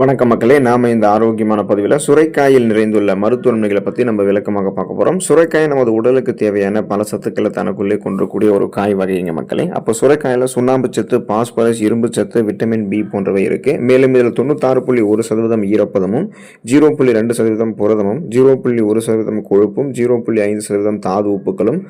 வணக்கம் மக்களே நாம இந்த ஆரோக்கியமான பதிவில் சுரைக்காயில் நிறைந்துள்ள மருத்துவ நன்மைகளை பற்றி நம்ம விளக்கமாக பார்க்க போகிறோம் சுரைக்காய் நமது உடலுக்கு தேவையான பல சத்துக்களை தனக்குள்ளே கொன்றக்கூடிய ஒரு காய் வகைங்க மக்களே. அப்போ சுரைக்காயில் சுண்ணாம்பு சத்து பாஸ்பரஸ் இரும்பு சத்து விட்டமின் பி போன்றவை இருக்குது மேலும் இதில் தொண்ணூத்தாறு புள்ளி ஒரு சதவீதம் ஈரப்பதமும் ஜீரோ புள்ளி ரெண்டு சதவீதம் புரதமும் ஜீரோ புள்ளி ஒரு சதவீதம் கொழுப்பும் ஜீரோ புள்ளி ஐந்து சதவீதம் தாது உப்புகளும்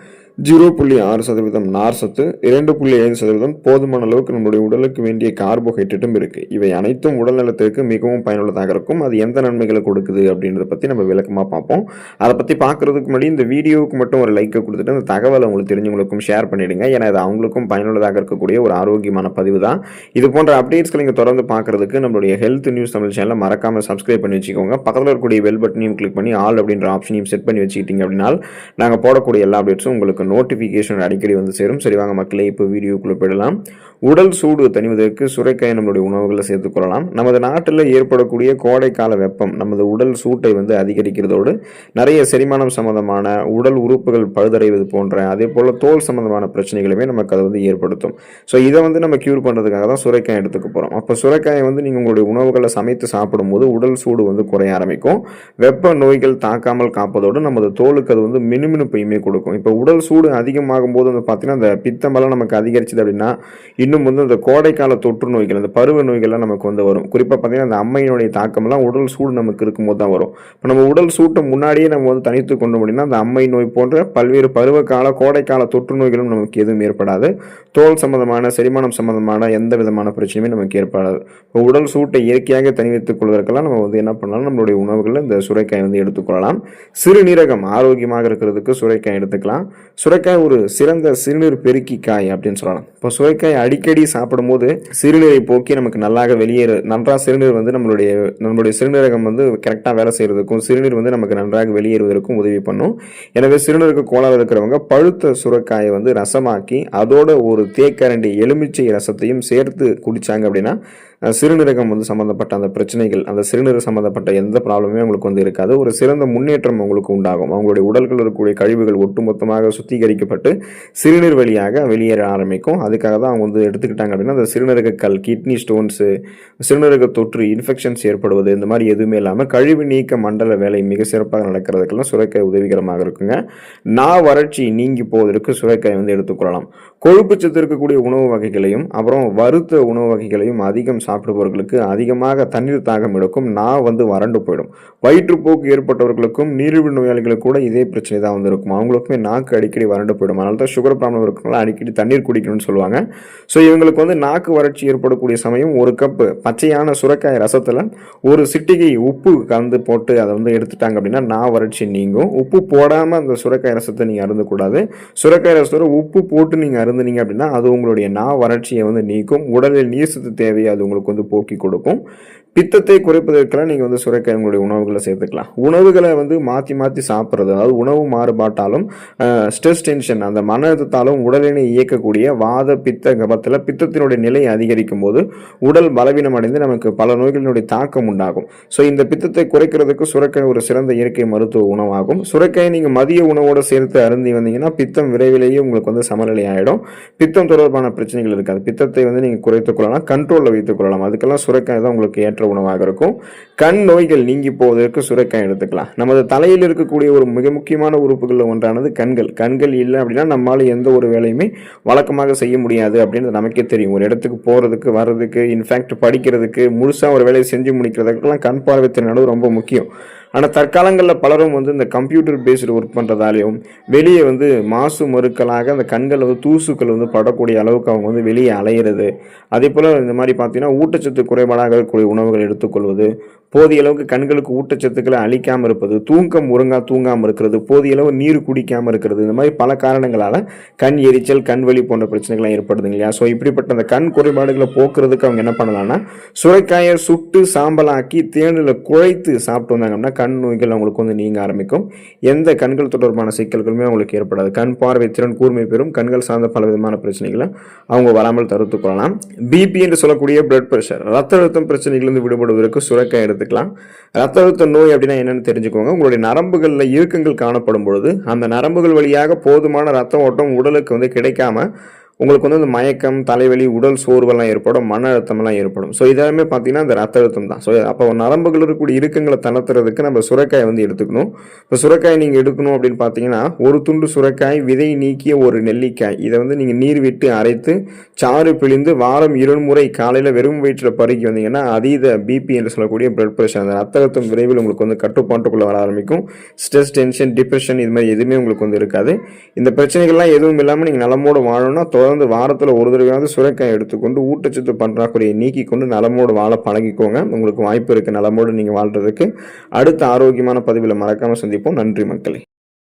ஜீரோ புள்ளி ஆறு சதவீதம் நார் சத்து இரண்டு புள்ளி ஐந்து சதவீதம் போதுமான அளவுக்கு நம்முடைய உடலுக்கு வேண்டிய கார்போஹைட்ரேட்டும் இருக்குது இவை அனைத்தும் உடல் நலத்திற்கு மிகவும் பயனுள்ளதாக இருக்கும். அது எந்த நன்மைகளை கொடுக்குது அப்படின்றத பற்றி நம்ம விளக்கமாக பார்ப்போம். அதை பற்றி பார்க்குறதுக்கு முன்னாடி இந்த வீடியோவுக்கு மட்டும் ஒரு லைக்கை கொடுத்துட்டு அந்த தகவலை உங்களுக்கு தெரிஞ்சவங்களுக்கும் ஷேர் பண்ணிவிடுங்க ஏன்னா இது அவங்களுக்கும் பயனுள்ளதாக இருக்கக்கூடிய ஒரு ஆரோக்கியமான பதிவு தான் இது போன்ற அப்டேட்ஸ்களை நீங்கள் தொடர்ந்து பார்க்குறதுக்கு நம்மளுடைய ஹெல்த் நியூஸ் தமிழ் சேனலை மறக்காமல் சப்ஸ்கிரைப் பண்ணி வச்சுக்கோங்க. பக்கத்தில் இருக்கக்கூடிய பெல் பட்டனையும் கிளிக் பண்ணி ஆல் அப்படின்ற ஆப்ஷனையும் செட் பண்ணி வச்சுக்கிட்டீங்க அப்படின்னா நாங்கள் போடக்கூடிய எல்லா அப்டேட்ஸும் உங்களுக்கு நோட்டிஃபிகேஷன் அடிக்கடி வந்து சேரும். சரி வாங்க மக்களே இப்போ வீடியோக்குள்ளே போயிடலாம். உடல் சூடு தணிவதற்கு சுரைக்காய் நம்மளுடைய உணவுகளை சேர்த்துக்கொள்ளலாம் நமது நாட்டில் ஏற்படக்கூடிய கோடைக்கால வெப்பம் நமது உடல் சூட்டை வந்து அதிகரிக்கிறதோடு நிறைய செரிமானம் சம்பந்தமான உடல் உறுப்புகள் பழுதடைவது போன்ற அதே போல் தோல் சம்பந்தமான பிரச்சனைகளுமே நமக்கு அதை வந்து ஏற்படுத்தும். ஸோ இதை வந்து நம்ம க்யூர் பண்ணுறதுக்காக தான் சுரைக்காய் எடுத்துக்க போகிறோம் அப்போ சுரைக்காயை வந்து நீங்கள் உங்களுடைய உணவுகளை சமைத்து சாப்பிடும்போது உடல் சூடு வந்து குறைய ஆரம்பிக்கும். வெப்ப நோய்கள் தாக்காமல் காப்பதோடு நமது தோலுக்கு அது வந்து மினுமினுப்பையுமே கொடுக்கும். இப்போ உடல் சூடு அதிகமாகும் போது வந்து பார்த்தீங்கன்னா அந்த பித்தமெல்லாம் நமக்கு அதிகரிச்சது அப்படின்னா இன்னும் வந்து அந்த கோடைக்கால தொற்று நோய்கள் அந்த பருவ நோய்கள்லாம் நமக்கு வந்து வரும். குறிப்பாக பார்த்தீங்கன்னா அந்த அம்மையினுடைய தாக்கம்லாம் உடல் சூடு நமக்கு இருக்கும்போது தான் வரும். இப்போ நம்ம உடல் சூட்டை முன்னாடியே நம்ம வந்து தனித்து கொண்டு முடியும்னா அந்த அம்மை நோய் போன்ற பல்வேறு பருவகால கோடைக்கால தொற்று நோய்களும் நமக்கு எதுவும் ஏற்படாது. தோல் சம்பந்தமான செரிமானம் சம்பந்தமான எந்த விதமான பிரச்சனையுமே நமக்கு ஏற்படாது. இப்போ உடல் சூட்டை இயற்கையாக தனி வைத்துக் கொள்வதற்கெல்லாம் நம்ம வந்து என்ன பண்ணலாம்? நம்மளுடைய உணவுகளில் இந்த சுரைக்காய் வந்து எடுத்துக்கொள்ளலாம். சிறுநீரகம் ஆரோக்கியமாக இருக்கிறதுக்கு சுரைக்காய் எடுத்துக்கலாம். சுரைக்காய் ஒரு சிறந்த சிறுநீர் பெருக்கி காய் அப்படின்னு சொல்லலாம். இப்போ சுரைக்காய் அடி அடிக்கடி சாப்பிடும்போது சிறுநீரை போக்கி நமக்கு நல்லாக வெளியேற நன்றாக சிறுநீர் வந்து நம்மளுடைய நம்மளுடைய சிறுநீரகம் வந்து கரெக்டாக வேலை செய்கிறதுக்கும் சிறுநீர் வந்து நமக்கு நன்றாக வெளியேறுவதற்கும் உதவி பண்ணும். எனவே சிறுநீருக்கு கோளாறு இருக்கிறவங்க பழுத்த சுரக்காயை வந்து ரசமாக்கி அதோட ஒரு தேக்கரண்டி எலுமிச்சை ரசத்தையும் சேர்த்து குடித்தாங்க அப்படின்னா சிறுநீரகம் வந்து சம்மந்தப்பட்ட அந்த பிரச்சனைகள் அந்த சிறுநீரகம் சம்மந்தப்பட்ட எந்த ப்ராப்ளமே அவங்களுக்கு வந்து இருக்காது. ஒரு சிறந்த முன்னேற்றம் அவங்களுக்கு உண்டாகும். அவங்களுடைய உடல்கள் இருக்கக்கூடிய கழிவுகள் ஒட்டுமொத்தமாக சுத்திகரிக்கப்பட்டு சிறுநீர் வழியாக வெளியேற ஆரம்பிக்கும். அதுக்காக தான் அவங்க வந்து எடுத்துக்கிட்டாங்க அப்படின்னா அந்த சிறுநீரக கல் கிட்னி ஸ்டோன்ஸு சிறுநீரக தொற்று இன்ஃபெக்ஷன்ஸ் ஏற்படுவது இந்த மாதிரி எதுவுமே இல்லாமல் கழிவு நீக்க மண்டல வேலை மிக சிறப்பாக நடக்கிறதுக்கெல்லாம் சுரைக்காய் உதவிகரமாக இருக்குங்க. நா வறட்சி நீங்கி போவதற்கு சுரைக்காய் வந்து எடுத்துக்கொள்ளலாம் கொழுப்பு சத்து இருக்கக்கூடிய உணவு வகைகளையும் அப்புறம் வறுத்த உணவு வகைகளையும் அதிகம் சாப்பிடுபவர்களுக்கு அதிகமாக தண்ணீர் தாகம் எடுக்கும். நா வந்து வறண்டு போயிடும். வயிற்றுப்போக்கு ஏற்பட்டவர்களுக்கும் நீரிழிவு நோயாளிகளுக்கு கூட இதே பிரச்சனை தான் வந்து இருக்கும். அவங்களுக்குமே நாக்கு அடிக்கடி வறண்டு போயிடும். அதனால தான் சுகர் ப்ராப்ளம் இருக்கவங்க அடிக்கடி தண்ணீர் குடிக்கணும்னு சொல்லுவாங்க. ஸோ இவங்களுக்கு வந்து நாக்கு வறட்சி ஏற்படக்கூடிய சமயம் ஒரு கப்பு பச்சையான சுரக்காய் ரசத்தில் ஒரு சிட்டிகை உப்பு கலந்து போட்டு அதை வந்து எடுத்துட்டாங்க அப்படின்னா நா வறட்சி நீங்கும். உப்பு போடாமல் அந்த சுரக்காய் ரசத்தை நீங்கள் அருந்தக்கூடாது. சுரக்காய் ரசத்தோட உப்பு போட்டு நீங்கள் அருந்துனீங்க அப்படின்னா அது உங்களுடைய நா வறட்சியை வந்து நீக்கும். உடலில் நீர் சத்து தேவையை அது உங்களுக்கு வந்து போக்கி கொடுக்கும். பித்தத்தை குறைப்பதற்கெல்லாம் நீங்கள் வந்து சுரைக்காய் உங்களுடைய உணவுகளை சேர்த்துக்கலாம். உணவுகளை வந்து மாற்றி மாற்றி சாப்பிட்றது அதாவது உணவு மாறுபாட்டாலும் ஸ்ட்ரெஸ் டென்ஷன் அந்த மன அழுத்தத்தாலும் உடலினை இயக்கக்கூடிய வாத பித்த கபத்தில் பித்தத்தினுடைய நிலை அதிகரிக்கும் போது உடல் பலவீனம் அடைந்து நமக்கு பல நோய்களினுடைய தாக்கம் உண்டாகும். ஸோ இந்த பித்தத்தை குறைக்கிறதுக்கு சுரைக்காய் ஒரு சிறந்த இயற்கை மருத்துவ உணவாகும். சுரைக்காயை நீங்கள் மதிய உணவோடு சேர்த்து அருந்தி வந்தீங்கன்னா பித்தம் விரைவிலேயே உங்களுக்கு வந்து சமநிலை ஆகிடும் பித்தம் தொடர்பான பிரச்சனைகள் இருக்காது. பித்தத்தை வந்து நீங்கள் குறைத்துக் கொள்ளலாம் கண்ட்ரோலில் வைத்துக் கொள்ளலாம். அதுக்கெல்லாம் சுரைக்காய் தான் உங்களுக்கு ஏற்ற உணவாக இருக்கும். கண் நோய்கள் நீங்கி போவதற்கு சுரைக்காய் எடுத்துக்கலாம். நமது தலையில் இருக்கக்கூடிய ஒரு மிக முக்கியமான உறுப்புகளில் ஒன்றானது கண்கள். கண்கள் இல்லை அப்படின்னா நம்மளால எந்த ஒரு வேலையுமே வழக்கமாக செய்ய முடியாது அப்படின்றது நமக்கே தெரியும். ஒரு இடத்துக்கு போகிறதுக்கு வர்றதுக்கு இன்ஃபேக்ட் படிக்கிறதுக்கு முழுசாக ஒரு வேலையை செஞ்சு முடிக்கிறதுக்கெல்லாம் கண் பார்வை திறனோடு ரொம்ப முக்கியம். ஆனால் தற்காலங்களில் பலரும் வந்து இந்த கம்ப்யூட்டர் பேஸ்டு ஒர்க் பண்ணுறதாலையும் வெளியே வந்து மாசு மறுக்கலாக அந்த கண்கள் வந்து தூசுக்கள் வந்து படக்கூடிய அளவுக்கு அவங்க வந்து வெளியே அலையிறது. அதே போல் இந்த மாதிரி பார்த்தீங்கன்னா ஊட்டச்சத்து குறைபாடாக இருக்கக்கூடிய உணவுகள் எடுத்துக்கொள்வது போதிய அளவுக்கு கண்களுக்கு ஊட்டச்சத்துக்களை அழிக்காமல் இருப்பது தூக்கம் ஒழுங்கா தூங்காமல் இருக்கிறது போதிய அளவு நீர் குடிக்காமல் இருக்கிறது இந்த மாதிரி பல காரணங்களால் கண் எரிச்சல் கண் வலி போன்ற பிரச்சனைகள்லாம் ஏற்படுதுங்க இல்லையா? ஸோ இப்படிப்பட்ட அந்த கண் குறைபாடுகளை போக்குறதுக்கு அவங்க என்ன பண்ணலாம்னா சுரைக்காயை சுட்டு சாம்பலாக்கி தேனில் குழைத்து சாப்பிட்டு வந்தாங்கன்னா கண் நோய்கள் அவங்களுக்கு வந்து நீங்க ஆரம்பிக்கும். எந்த கண்கள் தொடர்பான சிக்கல்களுமே அவங்களுக்கு ஏற்படாது. கண் பார்வை திறன் கூர்மை பெறும். கண்கள் சார்ந்த பல விதமான பிரச்சனைகளை அவங்க வராமல் தடுத்துக் கொள்ளலாம். பிபி என்று சொல்லக்கூடிய பிளட் பிரஷர் ரத்த அழுத்தம் பிரச்சனைகளிலிருந்து விடுபடுவதற்கு சுரக்காய் எடுத்துக்கலாம். ரத்த அழுத்த நோய் அப்படின்னா என்னன்னு தெரிஞ்சுக்கோங்க. உங்களுடைய நரம்புகளில் இறுக்கங்கள் காணப்படும் பொழுது அந்த நரம்புகள் வழியாக போதுமான ரத்த ஓட்டம் உடலுக்கு வந்து கிடைக்காம உங்களுக்கு வந்து இந்த மயக்கம் தலைவலி உடல் சோர்வெல்லாம் ஏற்படும் மன அழுத்தமெல்லாம் ஏற்படும். ஸோ இதெல்லாமே பார்த்தீங்கன்னா இந்த ரத்த அழுத்தம் தான். ஸோ அப்போ நரம்புகள் இருக்கக்கூடிய இறுக்கங்களை தளர்த்துறதுக்கு நம்ம சுரக்காய் வந்து எடுத்துக்கணும். இப்போ சுரக்காய் நீங்கள் எடுக்கணும் அப்படின்னு பார்த்தீங்கன்னா ஒரு துண்டு சுரக்காய் விதை நீக்கிய ஒரு நெல்லிக்காய். இதை வந்து நீங்கள் நீர் விட்டு அரைத்து சாறு பிழிந்து வாரம் இருமுறை காலையில் வெறும் வயிற்றில் பருகி வந்தீங்கன்னா அதீத பிபி என்று சொல்லக்கூடிய பிளட் ப்ரெஷர் அந்த ரத்த அழுத்தம் விரைவில் உங்களுக்கு வந்து கட்டுப்பாட்டுக்குள்ளே வர ஆரம்பிக்கும். ஸ்ட்ரெஸ் டென்ஷன் டிப்ரெஷன் இது மாதிரி எதுவுமே உங்களுக்கு வந்து இருக்காது. இந்த பிரச்சனைகள்லாம் எதுவும் இல்லாமல் நீங்கள் நலமோடு வாழணும்னா தொடர்ந்து வாரத்தில் ஒரு தடவையாவது சுரைக்காய் எடுத்துக்கொண்டு ஊட்டச்சத்து பற்றாக்குறையை நீக்கி கொண்டு நலமோடு வாழ பழகிக்கோங்க. உங்களுக்கு வாய்ப்பு இருக்குது நலமோடு நீங்கள் வாழ்கிறதுக்கு அடுத்த ஆரோக்கியமான பதிவில் மறக்காமல் சந்திப்போம். நன்றி மக்களே.